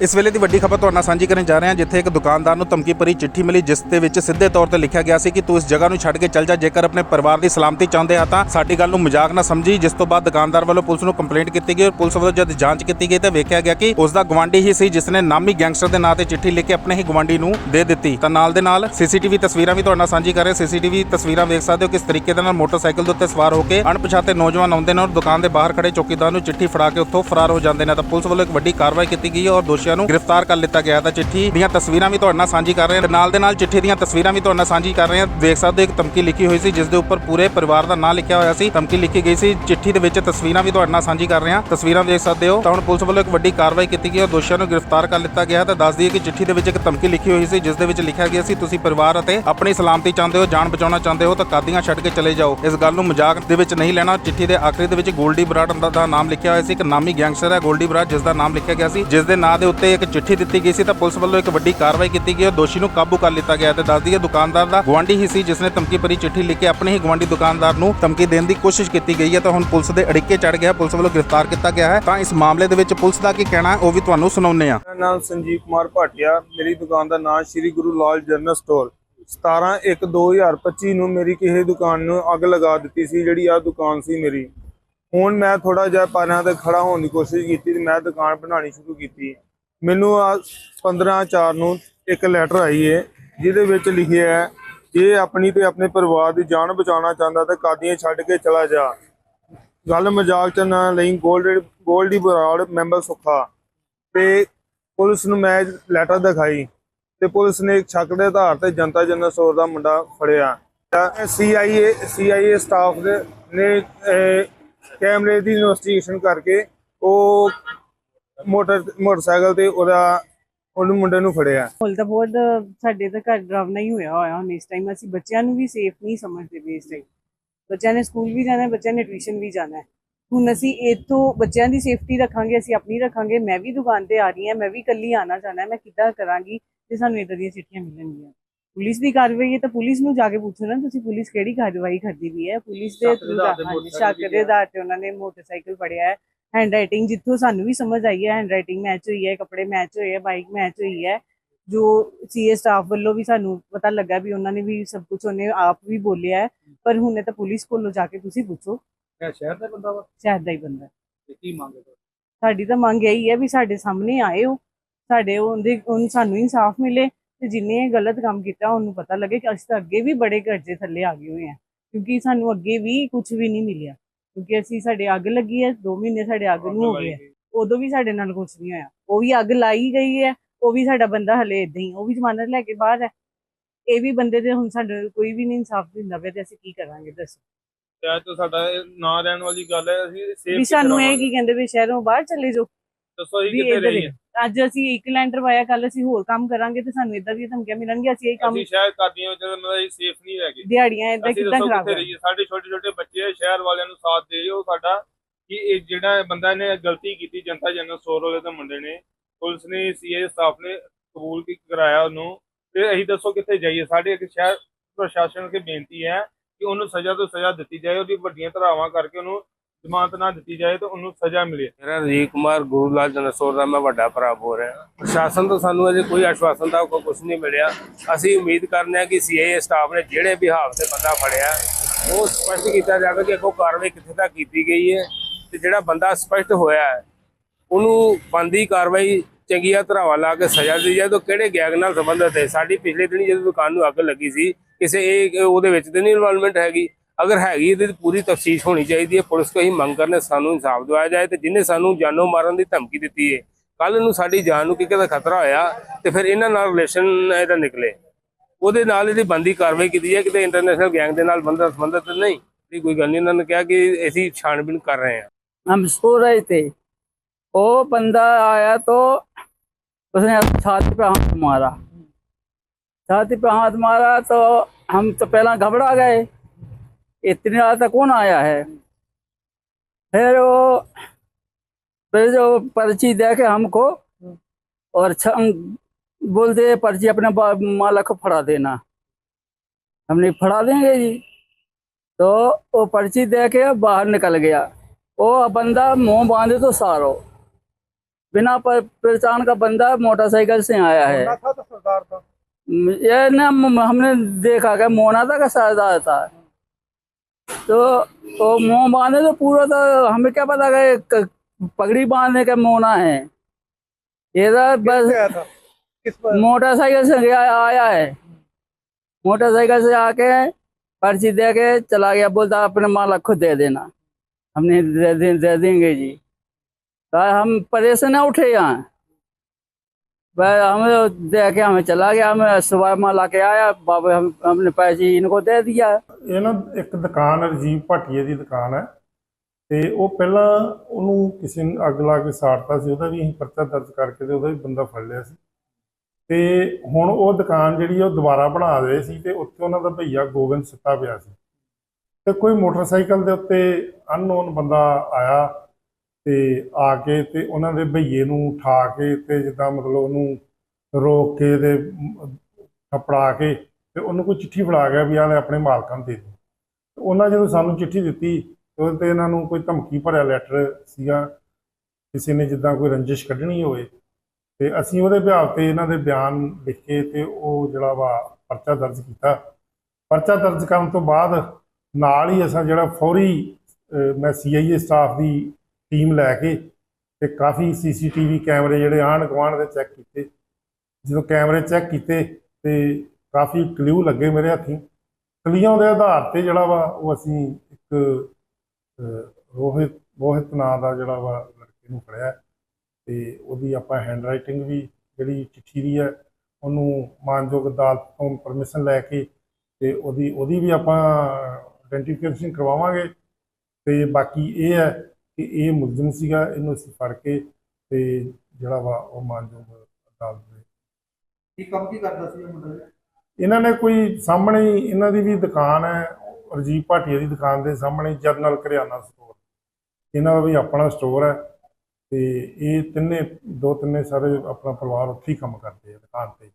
ਇਸ ਵੇਲੇ ਦੀ ਵੱਡੀ ਖਬਰ ਤੁਹਾਡੇ ਨਾਲ ਸਾਂਝੀ ਕਰਨ ਜਾ ਰਹੇ ਹਾਂ, ਜਿੱਥੇ ਇੱਕ ਦੁਕਾਨਦਾਰ ਨੂੰ ਧਮਕੀ ਭਰੀ ਚਿੱਠੀ ਮਿਲੀ, ਜਿਸ ਦੇ ਵਿੱਚ ਸਿੱਧੇ ਤੌਰ ਤੇ ਲਿਖਿਆ ਗਿਆ ਸੀ ਕਿ ਤੂੰ ਇਸ ਜਗ੍ਹਾ ਨੂੰ ਛੱਡ ਕੇ ਚੱਲ ਜਾ, ਜੇਕਰ ਆਪਣੇ ਪਰਿਵਾਰ ਦੀ ਸਲਾਮਤੀ ਚਾਹੁੰਦੇ ਆ ਤਾਂ ਸਾਡੀ ਗੱਲ ਨੂੰ ਮਜ਼ਾਕ ਨਾ ਸਮਝੀ, ਜਿਸ ਤੋਂ ਬਾਅਦ ਦੁਕਾਨਦਾਰ ਵੱਲੋਂ ਪੁਲਿਸ ਨੂੰ ਕੰਪਲੇਂਟ ਕੀਤੀ ਗਈ ਔਰ ਪੁਲਿਸ ਵੱਲੋਂ ਜਦ ਜਾਂਚ ਕੀਤੀ ਗਈ ਤਾਂ ਵੇਖਿਆ ਗਿਆ ਕਿ ਉਸ ਦਾ ਗਵਾਂਢੀ ਹੀ ਸੀ, ਜਿਸ ਨੇ ਨਾਮੀ ਗੈਂਗਸਟਰ ਦੇ ਨਾਂ ਤੇ ਚਿੱਠੀ ਲਿਖ ਕੇ ਆਪਣੇ ਹੀ ਗਵਾਂਢੀ ਨੂੰ ਦੇ ਦਿੱਤੀ। ਤਾਂ ਨਾਲ ਦੇ ਨਾਲ ਸੀਸੀਟੀਵੀ ਤਸਵੀਰਾਂ ਵੀ ਤੁਹਾਡੇ ਨਾਲ ਸਾਂਝੀ ਕਰ ਰਹੇ ਸੀਸੀਟੀਵੀ ਤਸਵੀਰਾਂ ਵੇਖ ਸਕਦੇ ਹੋ ਕਿਸ ਤਰੀਕੇ ਦੇ ਨਾਲ ਮੋਟਰਸਾਈਕਲ ਦੇ ਉੱਤੇ ਸਵਾਰ ਹੋ ਕੇ ਅਣਪਛਾਤੇ ਨੌਜਵਾਨ ਆਉਂਦੇ ਨੇ ਔਰ ਦੁਕਾਨ ਦੇ ਬਾਹਰ ਖੜੇ ਚੌਕੀਦਾਰ ਨੂੰ ਚਿੱਠੀ ਫੜਾ ਕੇ ਉੱਥੋਂ ਫਰਾਰ ਹੋ ਜਾਂਦੇ ਨੇ। ਤਾਂ ਪੁਲਿਸ ਵੱਲੋਂ ਇੱਕ ਵੱਡੀ ਕਾਰਵਾਈ ਕੀਤੀ ਗਈ ਔਰ ਦੋਸ਼ੀ ਦੋਸ਼ੀਆਂ ਨੂੰ ਗ੍ਰਿਫਤਾਰ ਕਰ ਲਿੱਤਾ ਗਿਆ ਤਾਂ ਚਿੱਠੀ ਦੀਆਂ ਤਸਵੀਰਾਂ ਵੀ ਤੁਹਾਡੇ ਨਾਲ ਸਾਂਝੀ ਕਰ ਰਹੇ ਹਾਂ। ਨਾਲ ਦੇ ਨਾਲ ਚਿੱਠੀ ਦੀਆਂ ਤਸਵੀਰਾਂ ਵੀ ਤੁਹਾਡੇ ਨਾਲ ਸਾਂਝੀ ਕਰ ਰਹੇ ਹਾਂ। ਦੇਖ ਸਕਦੇ ਇੱਕ ਧਮਕੀ ਲਿਖੀ ਹੋਈ ਸੀ, ਜਿਸ ਦੇ ਉੱਪਰ ਪੂਰੇ ਪਰਿਵਾਰ ਦਾ ਨਾਂ ਲਿਖਿਆ ਹੋਇਆ ਸੀ। ਧਮਕੀ ਲਿਖੀ ਗਈ ਸੀ। ਚਿੱਠੀ ਦੇ ਵਿੱਚ ਤਸਵੀਰਾਂ ਵੀ ਤੁਹਾਡੇ ਨਾਲ ਸਾਂਝੀ ਕਰ ਰਹੇ ਹਾਂ। ਤਸਵੀਰਾਂ ਵੇਖ ਸਕਦੇ ਹੋ। ਤਾਂ ਹੁਣ ਪੁਲਿਸ ਵੱਲੋਂ ਇੱਕ ਵੱਡੀ ਕਾਰਵਾਈ ਕੀਤੀ ਗਈ ਹੈ। ਦੋਸ਼ੀਆਂ ਨੂੰ ਗ੍ਰਿਫਤਾਰ ਕਰ ਲਿੱਤਾ ਗਿਆ ਹੈ। ਤਾਂ ਦੱਸ ਦਈਏ ਕਿ ਚਿੱਠੀ ਦੇ ਵਿੱਚ ਇੱਕ ਧਮਕੀ ਲਿਖੀ ਹੋਈ ਸੀ, ਜਿਸ ਦੇ ਵਿੱਚ ਲਿਖਿਆ ਗਿਆ ਸੀ, ਤੁਸੀਂ ਪਰਿਵਾਰ ਅਤੇ ਆਪਣੀ ਸਲਾਮਤੀ ਚਾਹੁੰਦੇ ਹੋ, ਜਾਨ ਬਚਾਉਣਾ ਚਾਹੁੰਦੇ ਹੋ, ਤਾਂ ਕਾਦੀਆਂ ਛੱਡ ਕੇ ਚਲੇ ਜਾਓ। ਇਸ ਗੱਲ ਨੂੰ ਮਜ਼ਾਕ ਦੇ ਵਿੱਚ ਨਹੀਂ ਲੈਣਾ। ਚਿੱਠੀ ਦੇ ਆਖਰੀ ਦੇ ਵਿੱਚ ਗੋਲਡੀ ਬਰਾੜ ਦਾ- ਦਾ ਨਾਮ ਲਿਖਿਆ ਹੋਇਆ ਸੀ। ਇੱਕ ਨਾਮੀ ਗੈਂਗਸਟਰ ਹੈ ਗੋਲਡੀ ਬਰਾੜ, ਜਿਸ ਦਾ ਨਾਮ ਲਿਖਿਆ ਗਿਆ ਸੀ, ਜਿਸ ਦੇ ਨਾਂ ਦੇ ਉੱਤੇ ਇੱਕ ਚਿੱਠੀ ਦਿੱਤੀ ਗਈ ਸੀ ਤਾਂ ਪੁਲਿਸ ਵੱਲੋਂ ਇੱਕ ਵੱਡੀ ਕਾਰਵਾਈ ਕੀਤੀ ਗਈ ਔਰ ਦੋਸ਼ੀ ਨੂੰ ਕਾਬੂ ਕਰ ਲਿੱਤਾ ਗਿਆ ਤੇ ਦੱਸ ਦਈਏ ਦੁਕਾਨਦਾਰ ਦਾ ਗਵਾਂਢੀ ਹੀ ਸੀ ਜਿਸ ਨੇ ਧਮਕੀ ਭਰੀ ਚਿੱਠੀ ਲਿਖ। ਕੇ ਆਪਣੇ ਹੀ ਗਵਾਂਢੀ ਦੁਕਾਨਦਾਰ ਨੂੰ ਧਮਕੀ ਦੇਣ ਦੀ ਕੋਸ਼ਿਸ਼ ਕੀਤੀ ਗਈ ਹੈ ਤਾਂ ਹੁਣ ਪੁਲਿਸ ਦੇ ਅੜਿੱਕੇ ਚੜ ਗਿਆ। ਪੁਲਿਸ ਵੱਲੋਂ ਗ੍ਰਿਫਤਾਰ ਕੀਤਾ ਗਿਆ ਹੈ। ਤਾਂ ਇਸ ਮਾਮਲੇ ਦੇ ਵਿੱਚ ਪੁਲਿਸ ਦਾ ਕੀ ਕਹਿਣਾ ਹੈ, ਉਹ ਵੀ ਤੁਹਾਨੂੰ ਸੁਣਾਉਂਦੇ ਹਾਂ। ਮੇਰਾ ਨਾਮ ਸੰਜੀਵ ਕੁਮਾਰ ਭਾਟਿਆ। ਮੇਰੀ ਦੁਕਾਨ ਦਾ ਨਾਮ ਸ਼੍ਰੀ ਗੁਰੂ ਲਾਲ ਜਨਰਲ ਸਟੋਰ। 17/1/2025 ਨੂੰ ਮੇਰੀ ਕਿਸੇ ਦੁਕਾਨ ਨੂੰ ਅੱਗ ਲਗਾ ਦਿੱਤੀ ਸੀ, ਜਿਹੜੀ ਆ ਦੁਕਾਨ ਸੀ ਮੇਰੀ। ਹੁਣ ਮੈਂ ਥੋੜਾ ਜਿਹਾ ਪਾਰਿਆਂ ਤੇ ਖੜਾ ਹੋਣ ਦੀ ਕੋਸ਼ਿਸ਼ ਕੀਤੀ ਤੇ ਮੈਂ ਦੁਕਾਨ ਬਣਾਉਣੀ ਸ਼ੁਰੂ ਕੀਤੀ। ਮੈਨੂੰ ਆ 15/4 ਨੂੰ ਇੱਕ ਲੈਟਰ ਆਈ ਹੈ ਜਿਹਦੇ ਵਿੱਚ ਲਿਖਿਆ ਹੈ, ਜੇ ਆਪਣੀ ਤੇ ਆਪਣੇ ਪਰਿਵਾਰ ਦੀ ਜਾਨ ਬਚਾਉਣਾ ਚਾਹੁੰਦਾ ਤਾਂ ਕਾਦੀਆਂ ਛੱਡ ਕੇ ਚਲਾ ਜਾ। ਗੱਲ ਮਜ਼ਾਕ ਚ ਨਾ ਲਈ ਗੋਲਡ ਗੋਲਡੀ ਬਰਾੜ ਮੈਂਬਰ ਸੁੱਖਾ। ਤੇ ਪੁਲਿਸ ਨੂੰ ਮੈਂ ਲੈਟਰ ਦਿਖਾਈ, ਤੇ ਪੁਲਿਸ ਨੇ ਇੱਕ ਸ਼ੱਕ ਦੇ ਆਧਾਰ ਤੇ ਜਨਤਾ ਜਨਰਲ ਸਟੋਰ ਦਾ ਮੁੰਡਾ ਫੜਿਆ। ਸੀਆਈਏ ਸੀਆਈਏ ਸਟਾਫ ਦੇ ਨੇ ਕੈਮਰੇ ਦੀ ਇਨਵੈਸਟੀਗੇਸ਼ਨ ਕਰਕੇ ਉਹ ਮੋਟਰ ਮੋਟਰਸਾਈਕਲ ਤੇ ਉਹਦਾ ਉਹਨੂੰ ਮੁੰਡੇ ਨੂੰ ਫੜਿਆ। ਮਾਹੌਲ ਤਾਂ ਬਹੁਤ ਸਾਡੇ ਤਾਂ ਘਰ ਡਰਾਵਨਾ ਹੀ ਹੋਇਆ ਹੋਇਆ ਹੁਣ ਇਸ ਟਾਈਮ ਅਸੀਂ ਬੱਚਿਆਂ ਨੂੰ ਵੀ ਸੇਫ ਨਹੀਂ ਸਮਝਦੇ ਵੀ ਇਸ ਟਾਈਮ ਬੱਚਿਆਂ ਨੇ ਸਕੂਲ ਵੀ ਜਾਣਾ ਹੈ ਬੱਚਿਆਂ ਨੇ ਟਿਊਸ਼ਨ ਵੀ ਜਾਣਾ ਹੈ। ਹੁਣ ਅਸੀਂ ਇਹ ਤੋਂ ਬੱਚਿਆਂ ਦੀ ਸੇਫਟੀ ਰੱਖਾਂਗੇ ਅਸੀਂ ਆਪਣੀ ਰੱਖਾਂਗੇ ਮੈਂ ਵੀ ਦੁਕਾਨ ਤੇ ਆ ਰਹੀ ਹਾਂ ਮੈਂ ਵੀ ਇਕੱਲੀ ਆਣਾ ਚਾਹਣਾ ਮੈਂ ਕਿੱਦਾਂ ਕਰਾਂਗੀ ਤੇ ਸਾਨੂੰ ਇਦਾਂ ਦੀਆਂ ਚਿੱਠੀਆਂ ਮਿਲਣਗੀਆਂ। ਪੁਲਿਸ ਦੀ ਕਾਰਵਾਈ ਹੈ ਤਾਂ ਪੁਲਿਸ ਨੂੰ ਜਾ ਕੇ ਪੁੱਛੋ ਨਾ ਤੁਸੀਂ ਪੁਲਿਸ ਕਿਹੜੀ ਕਾਰਵਾਈ ਕਰਦੀ ਵੀ ਹੈ? ਪੁਲਿਸ ਦੇ ਥਰੂ ਦਾ ਹਾਂਜੀ, ਸ਼ੱਕ ਦੇ ਆਧਾਰ ਤੇ ਉਹਨਾਂ ਨੇ ਮੋਟਰਸਾਈਕਲ ਫੜਿਆ ਹੈ। ਹੈਂਡ ਰਾਈਟਿੰਗ ਜਿੱਥੋਂ ਸਾਨੂੰ ਵੀ ਸਮਝ ਆਈ ਹੈ ਹੈਂਡ ਰਾਈਟਿੰਗ ਮੈਚ ਹੋਈ ਹੈ ਕੱਪੜੇ ਮੈਚ ਹੋਏ ਹੈ ਬਾਈਕ ਮੈਚ ਹੋਈ ਹੈ ਜੋ ਸੀਏ ਸਟਾਫ ਵੱਲੋਂ ਵੀ ਸਾਨੂੰ ਪਤਾ ਲੱਗਾ ਵੀ ਉਹਨਾਂ ਨੇ ਵੀ ਸਭ ਕੁਝ ਉਹਨੇ ਆਪ ਵੀ ਬੋਲਿਆ ਹੈ ਪਰ ਹੁਣੇ ਤਾਂ ਪੁਲਿਸ ਕੋਲੋਂ ਜਾ ਕੇ ਤੁਸੀਂ ਪੁੱਛੋ। ਸ਼ਹਿਰ ਦਾ ਬੰਦਾ ਵਾ? ਸ਼ਾਇਦ ਦਾ ਹੀ ਬੰਦਾ। ਕੀ ਮੰਗਦੇ ਸਾਡੀ ਤਾਂ ਮੰਗ ਇਹੀ ਹੈ ਵੀ ਸਾਡੇ ਸਾਹਮਣੇ ਆਏ ਹੋ ਸਾਡੇ ਉਹਦੇ ਉਹਨੂੰ ਸਾਨੂੰ ਇਨਸਾਫ ਮਿਲੇ ਤੇ ਜਿਨੇ ਗਲਤ ਕੰਮ ਕੀਤਾ ਉਹਨੂੰ ਪਤਾ ਲੱਗੇ ਕਿ ਅਸੀਂ ਤਾਂ ਅੱਗੇ ਵੀ ਬੜੇ ਕਰਜ਼ੇ ਥੱਲੇ ਆ ਗਏ ਹੋਏ ਹਾਂ ਕਿਉਂਕਿ ਸਾਨੂੰ ਅੱਗੇ ਵੀ ਕੁਝ ਵੀ ਨਹੀਂ ਮਿਲਿਆ। ਕਿਉਂਕਿ ਅਸੀਂ ਸਾਡੇ ਅੱਗ ਲੱਗੀ ਹੈ 2 ਮਹੀਨੇ ਸਾਡੇ ਅੱਗ ਨੂੰ ਹੋ ਗਏ ਹੈ। ਉਦੋਂ ਵੀ ਸਾਡੇ ਨਾਲ ਕੁਝ ਨਹੀਂ ਹੋਇਆ। ਉਹ ਵੀ ਅੱਗ ਲਾਈ ਗਈ ਹੈ ਉਹ ਵੀ ਸਾਡਾ ਬੰਦਾ ਹਲੇ ਇਦਾਂ ਹੀ ਉਹ ਵੀ ਜ਼ਮਾਨਤ ਲੈ ਕੇ ਬਾਹਰ ਹੈ। ਇਹ ਵੀ ਬੰਦੇ ਤੇ ਹੁਣ ਸਾਡੇ ਕੋਈ ਵੀ ਨਹੀਂ ਇਨਸਾਫ ਦਿੰਦਾ ਪਿਆ ਤੇ ਅਸੀਂ ਕੀ ਕਰਾਂਗੇ ਦੱਸੋ? ਅੱਜ ਤੋਂ ਸਾਡਾ ਇਹ ਨਾ ਰਹਿਣ ਵਾਲੀ ਗੱਲ ਹੈ ਅਸੀਂ ਵੀ ਸੇਫ ਸਾਨੂੰ ਇਹ ਕੀ ਕਹਿੰਦੇ ਵੀ ਸ਼ਹਿਰੋਂ ਬਾਹਰ ਚਲੇ ਜਾਓ। ਦੱਸੋ ਜੀ ਵੀ ਕਿੱਥੇ ਇੱਧਰ ਰਹੀ ਹੀ। ਅੱਜ ਅਸੀਂ ਇੱਕ ਲੈਂਟਰ ਪਾਇਆ ਕੱਲ ਅਸੀਂ ਹੋਰ ਕੰਮ ਕਰਾਂਗੇ ਤੇ ਸਾਨੂੰ ਇਦਾਂ ਦੀਆਂ ਧਮਕੀਆਂ ਮਿਲਣਗੀਆਂ ਅਸੀਂ ਇਹ ਕੰਮ ਅਸੀਂ ਸ਼ਹਿਰ ਕਾਦੀਆਂ ਵਿੱਚ ਮਤਲਬ ਸੇਫ ਨਹੀਂ ਰਹਿ ਗਏ। ਦਿਹਾੜੀਆਂ ਇਦਾਂ ਅਸੀਂ ਕਿੱਦਾਂ ਦੱਸੋ ਖਰਾਬ ਕਿੱਥੇ ਕਰ ਰਹੀਏ? ਸਾਡੇ ਛੋਟੇ ਛੋਟੇ ਬੱਚੇ ਆ, ਸ਼ਹਿਰ ਵਾਲਿਆਂ ਨੂੰ ਸਾਥ ਦੇ ਉਹ ਸਾਡਾ ਕਿ ਇਹ ਜਿਹੜਾ ਬੰਦਾ ਨੇ ਗਲਤੀ ਕੀਤੀ ਜਨਤਾ ਜਨਰਲ ਸਟੋਰ ਵਾਲੇ ਦੇ ਮੁੰਡੇ ਨੇ ਪੁਲਿਸ ਨੇ ਸੀਏ ਸਟਾਫ ਨੇ ਕਬੂਲ ਕੀ ਕਰਾਇਆ ਉਹਨੂੰ ਤੇ ਅਸੀਂ ਦੱਸੋ ਕਿੱਥੇ ਜਾਈਏ? ਸਾਡੇ ਇੱਕ ਸ਼ਹਿਰ ਪ੍ਰਸ਼ਾਸਨ ਅੱਗੇ ਬੇਨਤੀ ਹੈ ਕਿ ਉਹਨੂੰ ਸਜ਼ਾ ਤੋਂ ਸਜ਼ਾ ਦਿੱਤੀ ਜਾਏ ਉਹਦੀ ਵੱਡੀਆਂ ਧਰਾਵਾਂ ਕਰਕੇ ਉਹਨੂੰ ਜ਼ਮਾਨਤ ਨਾ ਦਿੱਤੀ ਜਾਏ ਤਾਂ ਉਹਨੂੰ ਸਜ਼ਾ ਮਿਲੇ। ਮੇਰਾ ਰਜੀਵ ਕੁਮਾਰ, ਗੁਰੂ ਲਾਲ ਜਨਸੋਰ ਦਾ ਮੈਂ ਵੱਡਾ ਭਰਾ ਬੋਲ ਰਿਹਾ। ਪ੍ਰਸ਼ਾਸਨ ਤੋਂ ਸਾਨੂੰ ਅਜੇ ਕੋਈ ਆਸ਼ਵਾਸਨ ਦਾ ਕੋਈ ਕੁਝ ਨਹੀਂ ਮਿਲਿਆ। ਅਸੀਂ ਉਮੀਦ ਕਰਨੇ ਆ ਕਿ ਸੀਆਈਏ ਸਟਾਫ ਨੇ ਜਿਹੜੇ ਵੀ ਹਾਲ ਤੇ ਬੰਦਾ ਫੜਿਆ, ਉਹ ਸਪਸ਼ਟ ਕੀਤਾ ਜਾਵੇ ਕਿ ਅੱਗੋਂ ਕਾਰਵਾਈ ਕਿੱਥੇ ਤੱਕ ਕੀਤੀ ਗਈ ਹੈ ਤੇ ਜਿਹੜਾ ਬੰਦਾ ਸਪਸ਼ਟ ਹੋਇਆ ਹੈ, ਉਹਨੂੰ ਬੰਦੀ ਕਾਰਵਾਈ ਚੰਗੀਆਂ ਧਰਾਵਾਂ ਲਾ ਕੇ ਸਜ਼ਾ ਦਿੱਤੀ ਜਾਏ ਤਾਂ ਕਿਹੜੇ ਗੈਂਗ ਨਾਲ ਸੰਬੰਧਿਤ ਹੈ? ਸਾਡੀ ਪਿਛਲੇ ਦਿਨੀ ਜਦੋਂ ਦੁਕਾਨ ਨੂੰ ਅੱਗ ਲੱਗੀ ਸੀ, ਕਿਸੇ ਇਹ ਉਹਦੇ ਵਿੱਚ ਤੇ ਨਹੀਂ ਇਨਵੋਲਵਮੈਂਟ ਹੈਗੀ। ਅਗਰ ਹੈਗੀ ਇਹਦੀ ਪੂਰੀ ਤਫਤੀਸ਼ ਹੋਣੀ ਚਾਹੀਦੀ ਹੈ ਪੁਲਿਸ ਕੋਈ ਮੰਗ ਕਰਨੇ ਸਾਨੂੰ ਇਨਸਾਫ ਦਿਵਾਇਆ ਜਾਏ ਤੇ ਜਿਨੇ ਸਾਨੂੰ ਜਾਨੋਂ ਮਾਰਨ ਦੀ ਧਮਕੀ ਦਿੱਤੀ ਹੈ ਕੱਲ ਨੂੰ ਸਾਡੀ ਜਾਨ ਨੂੰ ਕਿਤੇ ਖਤਰਾ ਹੋਇਆ ਤੇ ਫਿਰ ਇਹਨਾਂ ਨਾਲ ਰਿਲੇਸ਼ਨ ਇਹਦਾ ਨਿਕਲੇ ਉਹਦੇ ਨਾਲ ਇਹਦੀ ਬੰਦੀ ਕਾਰਵਾਈ ਕੀਤੀ ਜਾਏ ਕਿਤੇ ਇੰਟਰਨੈਸ਼ਨਲ ਗੈਂਗ ਦੇ ਨਾਲ ਬੰਦਾ ਸੰਬੰਧਿਤ ਨਹੀਂ ਇਹ ਕੋਈ ਗੱਲ ਨਹੀਂ ਇਹਨਾਂ ਨੇ ਕਿਹਾ ਕਿ ਅਸੀਂ ਛਾਣਬੀਨ ਕਰ ਰਹੇ ਹਾਂ हम सो रहे थे वो बंदा आया तो उसने छाती पे हाथ मारा छाती पे हाथ मारा तो हम तो पहला घबरा गए इतनी रात तक कौन आया है? फिर वो फिर जो पर्ची दे के हमको और बोलते पर्ची अपने मालक को फड़ा देना। हमने फड़ा देंगे जी। तो वो पर्ची दे के बाहर निकल गया। वो बंदा मुँह बांधे तो सारो। बिना पहचान का बंदा मोटरसाइकिल से आया है। था तो ये ना हमने देखा क्या मोना था का सरदार था। तो वो मुंह बांधे तो पूरा था हमें क्या पता कि क- पगड़ी बांधने का मोना है ये था बस किससे आया था किस पर मोटरसाइकिल से गया आया है मोटरसाइकिल से आके पर्ची दे के चला गया बोलता अपने माल खुद दे देना हमने दे, दे, दे देंगे जी कहा हम परेशान ना उठे यहाँ बस हमें दे के हमें चला गया हमें सुबह माल आके आया बाबा हम हमने पैसे इनको दे दिया ਇਹ ਨਾ ਇੱਕ ਦੁਕਾਨ ਹੈ ਰਜੀਵ ਭਾਟੀਏ ਦੀ ਦੁਕਾਨ ਹੈ ਤੇ ਉਹ ਪਹਿਲਾਂ ਉਹਨੂੰ ਕਿਸੇ ਨੇ ਅੱਗ ਲਾ ਕੇ ਸਾੜਤਾ ਸੀ ਉਹਦਾ ਵੀ ਅਸੀਂ ਪਰਚਾ ਦਰਜ ਕਰਕੇ ਤੇ ਉਹਦਾ ਵੀ ਬੰਦਾ ਫੜ ਲਿਆ ਸੀ ਤੇ ਹੁਣ ਉਹ ਦੁਕਾਨ ਜਿਹੜੀ ਆ ਉਹ ਦੁਬਾਰਾ ਬਣਾ ਰਹੇ ਸੀ ਤੇ ਉੱਥੇ ਉਹਨਾਂ ਦਾ ਭਈਆ ਗੋਬਿੰਦ ਸੁੱਤਾ ਪਿਆ ਸੀ ਤੇ ਕੋਈ ਮੋਟਰਸਾਈਕਲ ਦੇ ਉੱਤੇ ਅਨਨੋਨ ਬੰਦਾ ਆਇਆ ਤੇ ਆ ਕੇ ਤੇ ਉਹਨਾਂ ਦੇ ਭਈਏ ਨੂੰ ਉਠਾ ਕੇ ਤੇ ਜਿੱਦਾਂ ਮਤਲਬ ਉਹਨੂੰ ਰੋਕ ਕੇ ਤੇ ਥਪੜਾ ਕੇ ਤੇ ਉਹਨੂੰ ਕੋਈ ਚਿੱਠੀ ਫੜਾ ਗਿਆ ਵੀ ਆਹ ਆਪਣੇ ਮਾਲਕਾਂ ਨੂੰ ਦੇ ਦੇ। ਤੇ ਉਹਨਾਂ ਜਦੋਂ ਸਾਨੂੰ ਚਿੱਠੀ ਦਿੱਤੀ ਤੇ ਉਹਦੇ ਤੇ ਇਹਨਾਂ ਨੂੰ ਕੋਈ ਧਮਕੀ ਭਰਿਆ ਲੈਟਰ ਸੀਗਾ ਕਿਸੇ ਨੇ ਜਿੱਦਾਂ ਕੋਈ ਰੰਜਿਸ਼ ਕੱਢਣੀ ਹੋਵੇ ਤੇ ਅਸੀਂ ਉਹਦੇ ਬਿਹਾਰ ਤੇ ਇਹਨਾਂ ਦੇ ਬਿਆਨ ਲਿਖ ਕੇ ਤੇ ਉਹ ਜਿਹੜਾ ਵਾ ਪਰਚਾ ਦਰਜ ਕੀਤਾ। ਪਰਚਾ ਦਰਜ ਕਰਨ ਤੋਂ ਬਾਅਦ ਨਾਲ ਹੀ ਅਸਾਂ ਜਿਹੜਾ ਫੌਰੀ ਅਹ, ਮੈਂ ਸੀਆਈਏ ਸਟਾਫ ਦੀ ਟੀਮ ਲੈ ਕੇ ਤੇ ਕਾਫੀ ਸੀਸੀਟੀਵੀ ਕੈਮਰੇ ਜਿਹੜੇ ਆਂਢ ਗੁਆਂਢ ਦੇ ਚੈੱਕ ਕੀਤੇ। ਜਦੋਂ ਕੈਮਰੇ ਚੈੱਕ ਕੀਤੇ ਤੇ ਕਾਫੀ ਕਲਿਊ ਲੱਗੇ ਮੇਰੇ ਹੱਥੀਂ। ਕਲੀਆਂ ਦੇ ਆਧਾਰ ਤੇ ਜਿਹੜਾ ਵਾ ਉਹ ਅਸੀਂ ਇੱਕ ਰੋਹਿਤ ਰੋਹਿਤ ਨਾਂ ਦਾ ਜਿਹੜਾ ਵਾ ਲੜਕੇ ਨੂੰ ਫੜਿਆ ਤੇ ਉਹਦੀ ਆਪਾਂ ਹੈਂਡ ਰਾਈਟਿੰਗ ਵੀ ਜਿਹੜੀ ਚਿੱਠੀ ਦੀ ਹੈ ਉਹਨੂੰ ਮਾਨਯੋਗ ਅਦਾਲਤ ਤੋਂ ਪਰਮਿਸ਼ਨ ਲੈ ਕੇ ਤੇ ਉਹਦੀ ਉਹਦੀ ਵੀ ਆਪਾਂ ਆਇਡੈਂਟੀਫਿਕੇਸ਼ਨ ਕਰਵਾਵਾਂਗੇ ਤੇ ਬਾਕੀ ਇਹ ਹੈ ਕਿ ਇਹ ਮੁਲਜ਼ਮ ਸੀਗਾ ਇਹਨੂੰ ਅਸੀਂ ਫੜ ਕੇ ਤੇ ਜਿਹੜਾ ਵਾ ਉਹ ਮਾਨਯੋਗ ਅਦਾਲਤ ਦੇ ਕੀ ਕੰਮ ਕੀ ਕਰਦਾ ਸੀ ਇਹ ਮੁੰਡਾ ਜੀ? ਇਹਨਾਂ ਨੇ ਕੋਈ ਸਾਹਮਣੇ ਹੀ ਇਹਨਾਂ ਦੀ ਵੀ ਦੁਕਾਨ ਹੈ ਰਜੀਵ ਭਾਟੀਆ ਦੀ ਦੁਕਾਨ ਦੇ ਸਾਹਮਣੇ ਜਰਨਲ ਕਰਿਆਨਾ ਸਟੋਰ ਇਹਨਾਂ ਦਾ ਵੀ ਆਪਣਾ ਸਟੋਰ ਹੈ ਤੇ ਇਹ ਤਿੰਨੇ ਦੋ ਤਿੰਨੇ ਸਾਰੇ ਆਪਣਾ ਪਰਿਵਾਰ ਉੱਥੇ ਹੀ ਕੰਮ ਕਰਦੇ ਆ ਦੁਕਾਨ ਤੇ